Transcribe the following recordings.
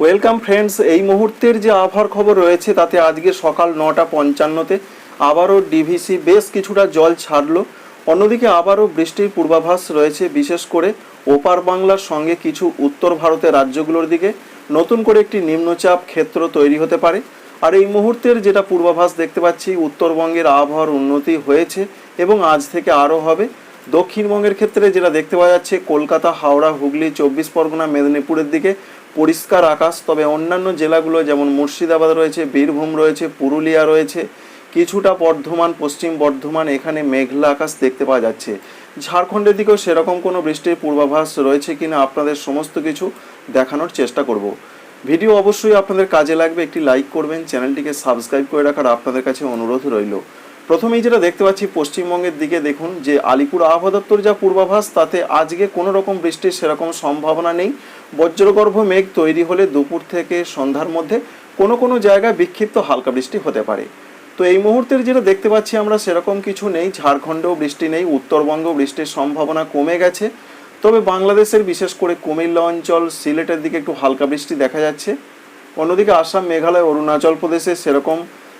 Welcome friends এই মুহূর্তের যে আবহাওয়ার খবর রয়েছে, তাতে আজকে সকাল নটা পঞ্চান্নতে আবারও ডিভিসি বেশ কিছুটা জল ছাড়লো। অন্যদিকে আবারও বৃষ্টির পূর্বাভাস রয়েছে, বিশেষ করে ওপার বাংলার সঙ্গে কিছু উত্তর ভারতের রাজ্যগুলোর দিকে। নতুন করে একটি নিম্নচাপ ক্ষেত্র তৈরি হতে পারে। আর এই মুহূর্তের যেটা পূর্বাভাস দেখতে পাচ্ছি, উত্তরবঙ্গের আবহাওয়ার উন্নতি হয়েছে এবং আজ থেকে আরও হবে। দক্ষিণবঙ্গের ক্ষেত্রে যেটা দেখতে পাওয়া যাচ্ছে, কলকাতা, হাওড়া, হুগলি, চব্বিশ পরগনা, মেদিনীপুরের দিকে পরিষ্কার আকাশ, তবে অন্যান্য জেলাগুলো যেমন মুর্শিদাবাদ রয়েছে, বীরভূম রয়েছে, পুরুলিয়া রয়েছে, কিছুটা বর্ধমান, পশ্চিম বর্ধমান, এখানে মেঘলা আকাশ দেখতে পাওয়া যাচ্ছে। ঝাড়খণ্ডের দিকেও সেরকম কোনো বৃষ্টির পূর্বাভাস রয়েছে কিনা আপনাদের সমস্ত কিছু দেখানোর চেষ্টা করব। ভিডিও অবশ্যই আপনাদের কাজে লাগবে, একটি লাইক করবেন, চ্যানেলটিকে সাবস্ক্রাইব করে রাখার আপনাদের কাছে অনুরোধ রইল। প্রথমেই যেটা দেখতে পাচ্ছি, পশ্চিমবঙ্গের দিকে দেখুন যে আলিপুর আবহাওয়া দপ্তর যা পূর্বাভাস, তাতে আজকে কোনো রকম বৃষ্টির সেরকম সম্ভাবনা নেই। বজ্রগর্ভ মেঘ তৈরি হলে দুপুর থেকে সন্ধ্যার মধ্যে কোনো কোনো জায়গায় বিক্ষিপ্ত হালকা বৃষ্টি হতে পারে। তো এই মুহূর্তের যেটা দেখতে পাচ্ছি আমরা সেরকম কিছু নেই, ঝাড়খণ্ডেও বৃষ্টি নেই, উত্তরবঙ্গেও বৃষ্টির সম্ভাবনা কমে গেছে। তবে বাংলাদেশের বিশেষ করে কুমিল্লা অঞ্চল, সিলেটের দিকে একটু হালকা বৃষ্টি দেখা যাচ্ছে। অন্যদিকে আসাম, মেঘালয়, অরুণাচল প্রদেশে সেরকম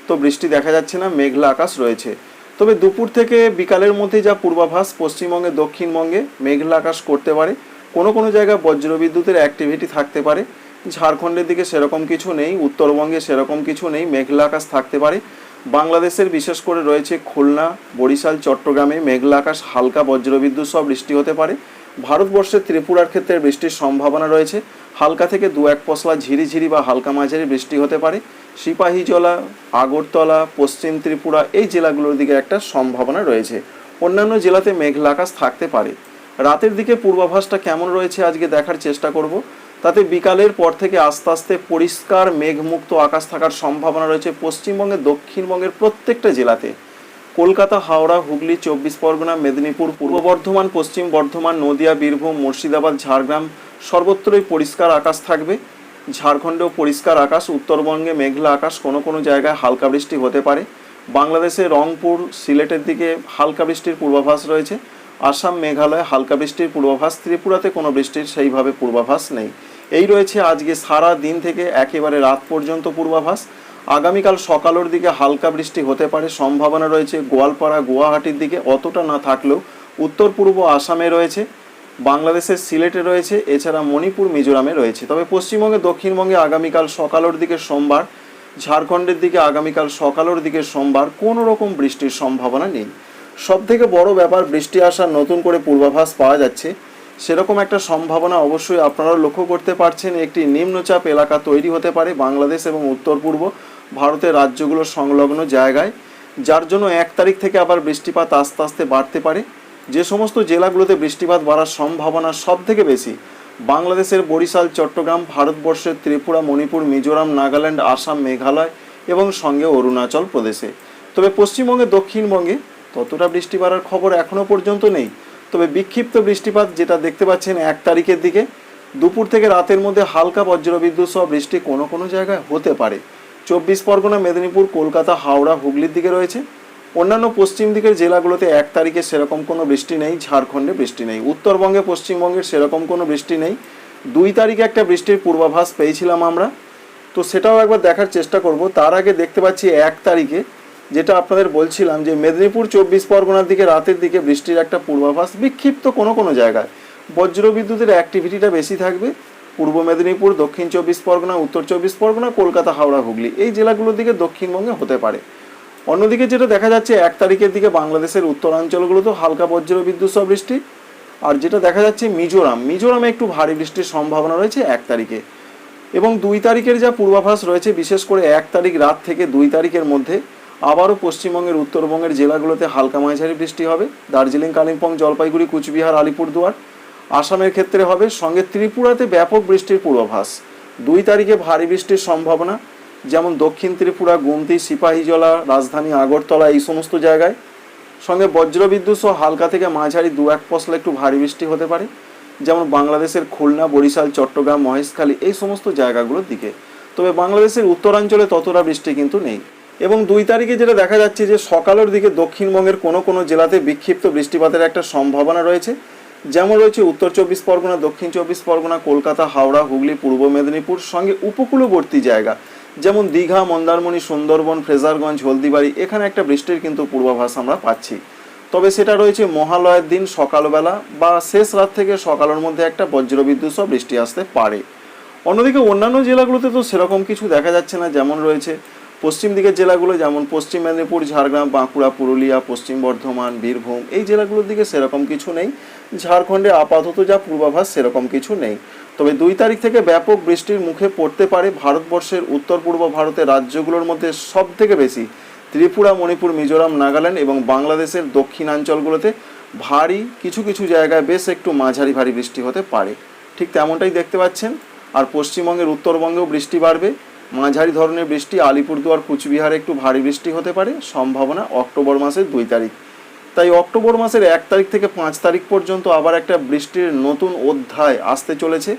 তো বৃষ্টি দেখা যাচ্ছে না, মেঘলা আকাশ রয়েছে। তবে দুপুর থেকে বিকালের মধ্যে যা পূর্বাভাস, পশ্চিমবঙ্গে, দক্ষিণবঙ্গে মেঘলা আকাশ করতে পারে। কোনো কোনো জায়গায় বজ্রবিদ্যুতের অ্যাক্টিভিটি থাকতে পারে। ঝাড়খণ্ডের দিকে সেরকম কিছু নেই, উত্তরবঙ্গে সেরকম কিছু নেই, মেঘলা আকাশ থাকতে পারে। বাংলাদেশের বিশেষ করে রয়েছে খুলনা, বরিশাল, চট্টগ্রামে মেঘলা আকাশ, হালকা বজ্রবিদ্যুৎ সহ বৃষ্টি হতে পারে। ভারতবর্ষের ত্রিপুরার ক্ষেত্রে বৃষ্টির সম্ভাবনা রয়েছে। হালকা থেকে দু এক পশলা ঝিরিঝিরি বা হালকা মাঝারি বৃষ্টি হতে পারে। সিপাহীজলা, আগরতলা, পশ্চিম ত্রিপুরা এই জেলাগুলোর দিকে একটা সম্ভাবনা রয়েছে। অন্যান্য জেলাতে মেঘলা আকাশ থাকতে পারে। রাতের দিকে পূর্বাভাসটা কেমন রয়েছে আজকে দেখার চেষ্টা করব। তাতে বিকালের পর থেকে আস্তে আস্তে পরিষ্কার, মেঘমুক্ত আকাশ থাকার সম্ভাবনা রয়েছে পশ্চিমবঙ্গের, দক্ষিণবঙ্গের প্রত্যেকটা জেলাতে। কলকাতা, হাওড়া, হুগলি, চব্বিশ পরগনা, মেদিনীপুর, পূর্ব বর্ধমান, পশ্চিম বর্ধমান, নদিয়া, বীরভূম, মুর্শিদাবাদ, ঝাড়গ্রাম সর্বত্রই পরিষ্কার আকাশ থাকবে। ঝাড়খণ্ডেও পরিষ্কার আকাশ, উত্তরবঙ্গে মেঘলা আকাশ কোনো কোনো জায়গায় হালকা বৃষ্টি হতে পারে। বাংলাদেশে রংপুর, সিলেটের দিকে হালকা বৃষ্টির পূর্বাভাস রয়েছে। আসাম, মেঘালয়, হালকা বৃষ্টির পূর্বাভাস, ত্রিপুরাতে কোনো বৃষ্টির সেইভাবে পূর্বাভাস নেই। এই রয়েছে আজকে সারা দিন থেকে একেবারে রাত পর্যন্ত পূর্বাভাস। আগামীকাল সকালের দিকে হালকা বৃষ্টি হতে পারে, সম্ভাবনা রয়েছে গোয়ালপাড়া, গুয়াহাটির দিকে অতটা না থাকলেও উত্তর পূর্ব আসামে রয়েছে, বাংলাদেশের সিলেটে রয়েছে, এছাড়া মণিপুর, মিজোরামে রয়েছে। তবে পশ্চিমবঙ্গে, দক্ষিণবঙ্গে আগামীকাল সকালের দিকে সোমবার, ঝাড়খণ্ডের দিকে আগামীকাল সকালের দিকে সোমবার কোনো রকম বৃষ্টির সম্ভাবনা নেই। সব থেকে বড় ব্যাপার, বৃষ্টি আসার নতুন করে পূর্বাভাস পাওয়া যাচ্ছে। সেরকম একটা সম্ভাবনা অবশ্যই আপনারা লক্ষ্য করতে পারছেন। একটি নিম্নচাপ এলাকা তৈরি হতে পারে বাংলাদেশ এবং উত্তর পূর্ব ভারতের রাজ্যগুলোর সংলগ্ন জায়গায়, যার জন্য এক তারিখ থেকে আবার বৃষ্টিপাত আস্তে আস্তে বাড়তে পারে। যে সমস্ত জেলাগুলোতে বৃষ্টিপাত বাড়ার সম্ভাবনা সব থেকে বেশি, বাংলাদেশের বরিশাল, চট্টগ্রাম, ভারতবর্ষের ত্রিপুরা, মণিপুর, মিজোরাম, নাগাল্যান্ড, আসাম, মেঘালয় এবং সঙ্গে অরুণাচল প্রদেশে। তবে পশ্চিমবঙ্গে, দক্ষিণবঙ্গে ততটা বৃষ্টি বাড়ার খবর এখনও পর্যন্ত নেই। তবে বিক্ষিপ্ত বৃষ্টিপাত যেটা দেখতে পাচ্ছেন এক তারিখের দিকে, দুপুর থেকে রাতের মধ্যে হালকা বজ্রবিদ্যুৎ সহ বৃষ্টি কোনো কোনো জায়গায় হতে পারে। চব্বিশ পরগনা, মেদিনীপুর, কলকাতা, হাওড়া, হুগলির দিকে রয়েছে। অন্যান্য পশ্চিম দিকের জেলাগুলোতে এক তারিখে সেরকম কোনো বৃষ্টি নেই, ঝাড়খণ্ডে বৃষ্টি নেই। উত্তরবঙ্গে পশ্চিমবঙ্গের সেরকম কোনো বৃষ্টি নেই। দুই তারিখে একটা বৃষ্টির পূর্বাভাস পেয়েছিলাম আমরা। তো সেটাও একবার দেখার চেষ্টা করব। তার আগে দেখতে পাচ্ছি এক তারিখে যেটা আপনাদের বলছিলাম যে মেদিনীপুর চব্বিশ পরগনার দিকে রাতের দিকে বৃষ্টির একটা পূর্বাভাস বিক্ষিপ্ত কোনো কোনো জায়গায়। বজ্রবিদ্যুতের অ্যাক্টিভিটিটা বেশি থাকবে। পূর্ব মেদিনীপুর, দক্ষিণ চব্বিশ পরগনা, উত্তর চব্বিশ পরগনা, কলকাতা, হাওড়া, হুগলি এই জেলাগুলোর দিকে দক্ষিণবঙ্গে হতে পারে। অন্যদিকে যেটা দেখা যাচ্ছে, এক তারিখের দিকে বাংলাদেশের উত্তরাঞ্চলগুলোতেও হালকা বজ্রবিদ্যুৎ সহ বৃষ্টি আর যেটা দেখা যাচ্ছে, মিজোরাম। মিজোরামে একটু ভারী বৃষ্টির সম্ভাবনা রয়েছে এক তারিখে। এবং দুই তারিখের যা পূর্বাভাস রয়েছে, বিশেষ করে এক তারিখ রাত থেকে দুই তারিখের মধ্যে আবারও পশ্চিমবঙ্গের, উত্তরবঙ্গের জেলাগুলোতে হালকা মাঝারি বৃষ্টি হবে। দার্জিলিং, কালিম্পং, জলপাইগুড়ি, কুচবিহার, আলিপুরদুয়ার। আসামের ক্ষেত্রে হবে, সঙ্গে ত্রিপুরাতে ব্যাপক বৃষ্টির পূর্বাভাস। দুই তারিখে ভারী বৃষ্টির সম্ভাবনা, যেমন দক্ষিণ ত্রিপুরা, গুমতি, সিপাহীজলা, রাজধানী আগরতলা, এই সমস্ত জায়গায়। সঙ্গে বজ্রবিদ্যুৎ সহ হালকা থেকে মাঝারি দু এক পশলা একটু ভারী বৃষ্টি হতে পারে, যেমন বাংলাদেশের খুলনা, বরিশাল, চট্টগ্রাম, মহেশখালী, এই সমস্ত জায়গাগুলোর দিকে। তবে বাংলাদেশের উত্তরাঞ্চলে ততটা বৃষ্টি কিন্তু নেই। এবং দুই তারিখে যেটা দেখা যাচ্ছে যে সকালের দিকে দক্ষিণবঙ্গের কোনো কোনো জেলাতে বিক্ষিপ্ত বৃষ্টিপাতের একটা সম্ভাবনা রয়েছে। যেমন রয়েছে উত্তর চব্বিশ পরগনা, দক্ষিণ চব্বিশ পরগনা, কলকাতা, হাওড়া, হুগলি, পূর্ব মেদিনীপুর সঙ্গে উপকূলবর্তী জায়গা। যেমন দীঘা, মন্দারমণি, সুন্দরবন, ফ্রেজারগঞ্জ, হলদিবাড়ি, এখানে একটা বৃষ্টির কিন্তু পূর্বাভাস আমরা পাচ্ছি। তবে সেটা রয়েছে মহালয়ের দিন সকালবেলা বা শেষ রাত থেকে সকালের মধ্যে একটা বজ্রবিদ্যুৎ সহ বৃষ্টি আসতে পারে। অন্যদিকে অন্যান্য জেলাগুলোতে তো সেরকম কিছু দেখা যাচ্ছে না। যেমন রয়েছে পশ্চিম দিকের জেলাগুলো যেমন পশ্চিম মেদিনীপুর, ঝাড়গ্রাম, বাঁকুড়া, পুরুলিয়া, পশ্চিম বর্ধমান, বীরভূম, এই জেলাগুলোর দিকে সেরকম কিছু নেই। ঝাড়খণ্ডে আপাতত যা পূর্বাভাস সেরকম কিছু নেই। তবে দুই তারিখ থেকে ব্যাপক বৃষ্টির মুখে পড়তে পারে ভারতবর্ষের উত্তর পূর্ব ভারতের রাজ্যগুলোর মধ্যে সব থেকে বেশি। ত্রিপুরা, মণিপুর, মিজোরাম, নাগাল্যান্ড এবং বাংলাদেশের দক্ষিণাঞ্চলগুলোতে ভারী কিছু কিছু জায়গায় বেশ একটু মাঝারি ভারী বৃষ্টি হতে পারে। ঠিক তেমনটাই দেখতে পাচ্ছেন। আর পশ্চিমবঙ্গের উত্তরবঙ্গেও বৃষ্টি বাড়বে। মাঝারি ধরনের বৃষ্টি আলিপুরদুয়ার, কুচবিহারে একটু ভারী বৃষ্টি হতে পারে, সম্ভাবনা অক্টোবর মাসের দুই তারিখ। তাই অক্টোবর মাসের এক তারিখ থেকে পাঁচ তারিখ পর্যন্ত আবার একটা বৃষ্টির নতুন অধ্যায় আসতে চলেছে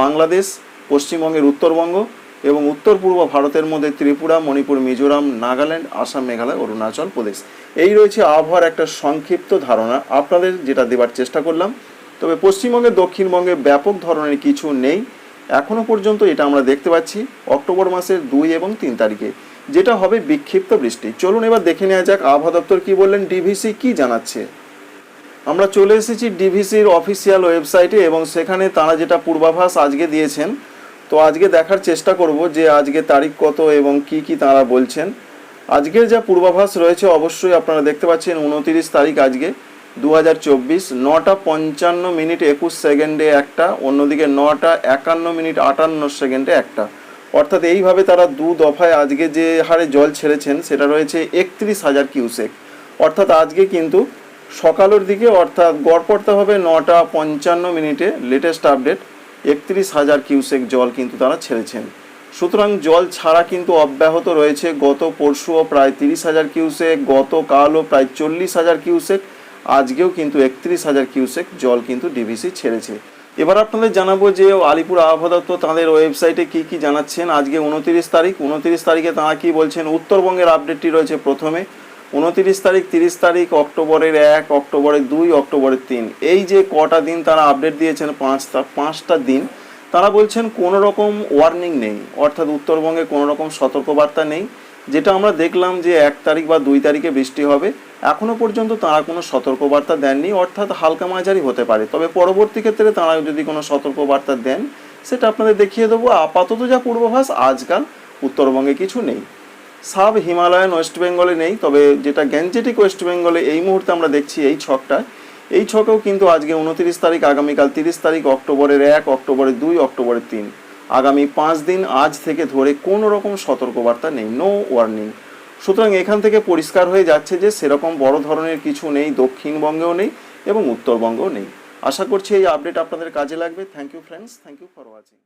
বাংলাদেশ, পশ্চিমবঙ্গের উত্তরবঙ্গ এবং উত্তর পূর্ব ভারতের মধ্যে ত্রিপুরা, মণিপুর, মিজোরাম, নাগাল্যান্ড, আসাম, মেঘালয়, অরুণাচল প্রদেশ। এই রয়েছে আবহাওয়ার একটা সংক্ষিপ্ত ধারণা। আপনাদের যেটা দেবার চেষ্টা করলাম, তবে পশ্চিমবঙ্গে, দক্ষিণবঙ্গে ব্যাপক ধরনের কিছু নেই। এখনও পর্যন্ত এটা আমরা দেখতে পাচ্ছি অক্টোবর মাসের দুই এবং তিন তারিখে, যেটা হবে বিক্ষিপ্ত বৃষ্টি। চলুন এবার দেখে নেওয়া যাক আবহাওয়া দপ্তর কি বললেন, ডিভিসি কি জানাচ্ছে? আমরা চলে এসেছি ডিভিসির অফিসিয়াল ওয়েবসাইটে এবং সেখানে তারা যেটা পূর্বাভাস আজকে দিয়েছেন, তো আজকে দেখার চেষ্টা করব যে আজকে তারিখ কত এবং কি কি তারা বলছেন। আজকের যা পূর্বাভাস রয়েছে অবশ্যই আপনারা দেখতে পাচ্ছেন, উনতিরিশ তারিখ আজকে। দু হাজার চব্বিশ, নটা পঞ্চান্ন মিনিট একুশ সেকেন্ডে একটা, অন্যদিকে নটা একান্ন মিনিট আটান্ন সেকেন্ডে একটা। অর্থাৎ এইভাবে তারা দু দফায় আজকে যে হারে জল ছেড়েছেন, সেটা রয়েছে একত্রিশ হাজার কিউসেক। অর্থাৎ আজকে কিন্তু সকালের দিকে, অর্থাৎ গড় পড়তে হবে নটা পঞ্চান্ন মিনিটে লেটেস্ট আপডেট একত্রিশ হাজার কিউসেক জল কিন্তু তারা ছেড়েছেন। সুতরাং জল ছাড়া কিন্তু অব্যাহত রয়েছে। গত পরশুও প্রায় তিরিশ হাজার কিউসেক, গতকালও প্রায় চল্লিশ হাজার কিউসেক আজকেও কিন্তু একত্রিশ হাজার কিউসেক জল কিন্তু ডিভিসি ছেড়েছে। এবার আপনাদের জানাব যে আলিপুর আবহাওয়া দপ্তর তাদের ওয়েবসাইটে কি কি জানাচ্ছেন। আজকে উনতিরিশ তারিখ, উনতিরিশ তারিখে তারা কি বলছেন উত্তরবঙ্গের আপডেটটি রয়েছে প্রথমে। উনতিরিশ তারিখ, তিরিশ তারিখ, অক্টোবরের এক, অক্টোবরের দুই, অক্টোবরের তিন। এই যে কটা দিন তারা আপডেট দিয়েছেন, পাঁচটা পাঁচটা দিন, তারা বলছেন কোনো রকম ওয়ার্নিং নেই। অর্থাৎ উত্তরবঙ্গে কোনো রকম সতর্কবার্তা নেই। যেটা আমরা দেখলাম যে এক তারিখ বা দুই তারিখে বৃষ্টি হবে। এখনও পর্যন্ত তারা কোনো সতর্কবার্তা দেননি, অর্থাৎ হালকা মাঝারি হতে পারে। তবে পরবর্তী ক্ষেত্রে তারা যদি কোনো সতর্কবার্তা দেন, সেটা আপনাদের দেখিয়ে দেবো। আপাতত যা পূর্বাভাস, আজকাল উত্তরবঙ্গে কিছু নেই। সাব হিমালয়ান ওয়েস্ট বেঙ্গলে নেই, তবে যেটা গ্যাঞ্জেটিক ওয়েস্ট বেঙ্গলে এই মুহূর্তে আমরা দেখছি এই ছকটায় এই ছকেও কিন্তু আজকে উনতিরিশ তারিখ, আগামীকাল তিরিশ তারিখ, অক্টোবরের এক অক্টোবরের দুই, অক্টোবরের তিন। আগামী পাঁচ দিন আজ থেকে ধরে কোনো রকম সতর্কবার্তা নেই। নো ওয়ার্নিং সুতরাং এখান থেকে পরিষ্কার হয়ে যাচ্ছে যে সেরকম বড় ধরনের কিছু নেই, দক্ষিণবঙ্গেও নেই এবং উত্তরবঙ্গেও নেই। আশা করছি এই আপডেট আপনাদের কাজে লাগবে। Thank you friends thank you for watching